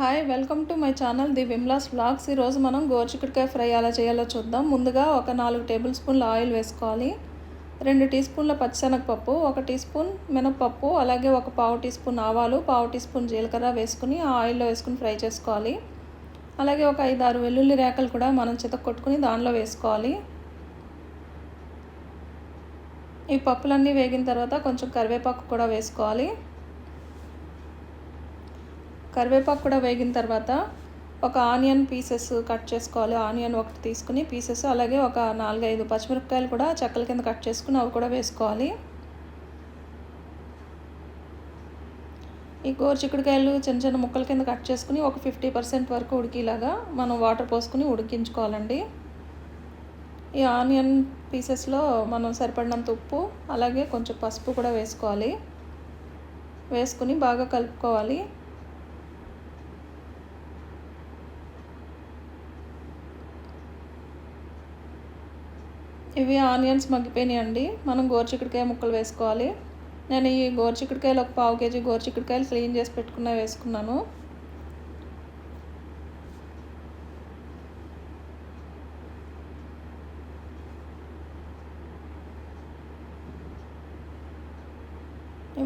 Hi welcome to my channel the Vimla's vlogs. ఈరోజు మనం గోరుచిక్కుడుకాయ fry ఎలా చేయాలో చూద్దాం. ముందుగా ఒక నాలుగు టేబుల్ స్పూన్ల ఆయిల్ వేసుకోవాలి. రెండు టీ స్పూన్ల పచ్చిశనగపప్పు ఒక టీ స్పూన్ మినపప్పు అలాగే ఒక పావు టీ స్పూన్ ఆవాలు పావు టీ స్పూన్ జీలకర్ర వేసుకుని ఆ ఆయిల్లో వేసుకుని ఫ్రై చేసుకోవాలి. అలాగే ఒక ఐదు ఆరు వెల్లుల్లి రేకలు కూడా మనం చితక కొట్టుకుని దానిలో వేసుకోవాలి. ఈ పప్పులన్నీ వేగిన తర్వాత కొంచెం కరివేపాకు కూడా వేసుకోవాలి. కరివేపాకు కూడా వేగిన తర్వాత ఒక ఆనియన్ పీసెస్ కట్ చేసుకోవాలి. ఆనియన్ ఒకటి తీసుకుని పీసెస్ అలాగే ఒక నాలుగైదు పచ్చిమిరపకాయలు కూడా చెక్కల కింద కట్ చేసుకుని అవి కూడా వేసుకోవాలి. ఈ గోరు చిక్కుడుకాయలు చిన్న చిన్న ముక్కల కింద కట్ చేసుకుని ఒక ఫిఫ్టీ పర్సెంట్ వరకు ఉడికేలాగా మనం వాటర్ పోసుకుని ఉడికించుకోవాలండి. ఈ ఆనియన్ పీసెస్లో మనం సరిపడినంత ఉప్పు అలాగే కొంచెం పసుపు కూడా వేసుకోవాలి. వేసుకుని బాగా కలుపుకోవాలి. ఇవి ఆనియన్స్ మగ్గిపోయినాయండి. మనం గోరుచిక్కుడుకాయ ముక్కలు వేసుకోవాలి. నేను ఈ గోరుచిక్కుడుకాయలు ఒక పావు కేజీ గోరుచిక్కుడుకాయలు క్లీన్ చేసి పెట్టుకున్న వేసుకున్నాను.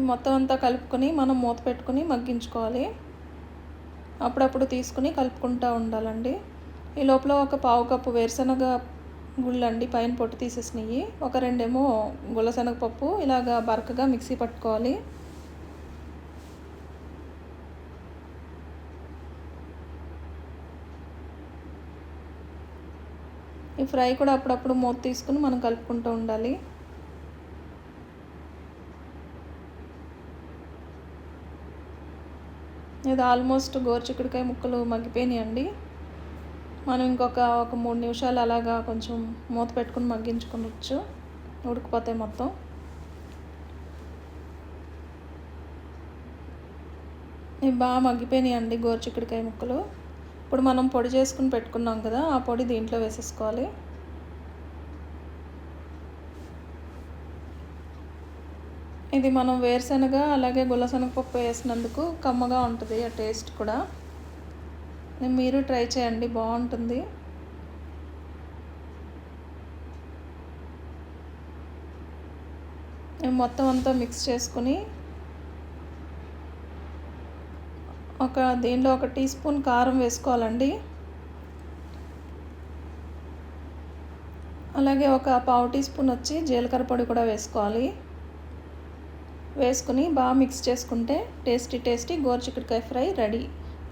మొత్తం అంతా కలుపుకొని మనం మూత పెట్టుకుని మగ్గించుకోవాలి. అప్పుడప్పుడు తీసుకుని కలుపుకుంటూ ఉండాలండి. ఈ లోపల ఒక పావు కప్పు వేరుశనగ గుళ్ళండి పైన పొట్టు తీసేసినవి ఒక రెండేమో గుల్లశనగపప్పు ఇలాగా బరకగా మిక్సీ పట్టుకోవాలి. ఈ ఫ్రై కూడా అప్పుడప్పుడు మూత తీసుకుని మనం కలుపుకుంటూ ఉండాలి. ఇది ఆల్మోస్ట్ గోరుచిక్కుడుకాయ ముక్కలు మగ్గిపోయినాయండి. మనం ఇంకొక ఒక మూడు నిమిషాలు అలాగా కొంచెం మూత పెట్టుకుని మగ్గించుకోవచ్చు. ఉడికిపోతాయి మొత్తం. ఇవి బాగా మగ్గిపోయినాయండి గోరుచిక్కుడుకాయ ముక్కలు. ఇప్పుడు మనం పొడి చేసుకుని పెట్టుకున్నాం కదా ఆ పొడి దీంట్లో వేసేసుకోవాలి. ఇది మనం వేరుశనగ అలాగే గుల్లశనగపప్పు వేసినందుకు కమ్మగా ఉంటుంది ఆ టేస్ట్ కూడా. మీరు ట్రై చేయండి బాగుంటుంది. మొత్తం అంతా మిక్స్ చేసుకుని ఒక దీనిలో ఒక టీ స్పూన్ కారం వేసుకోవాలండి. అలాగే ఒక పావు టీ స్పూన్ వచ్చి జీలకర్ర పొడి కూడా వేసుకోవాలి. వేసుకుని బాగా మిక్స్ చేసుకుంటే టేస్టీ టేస్టీ గోరుచిక్కుడుకాయ fry ready.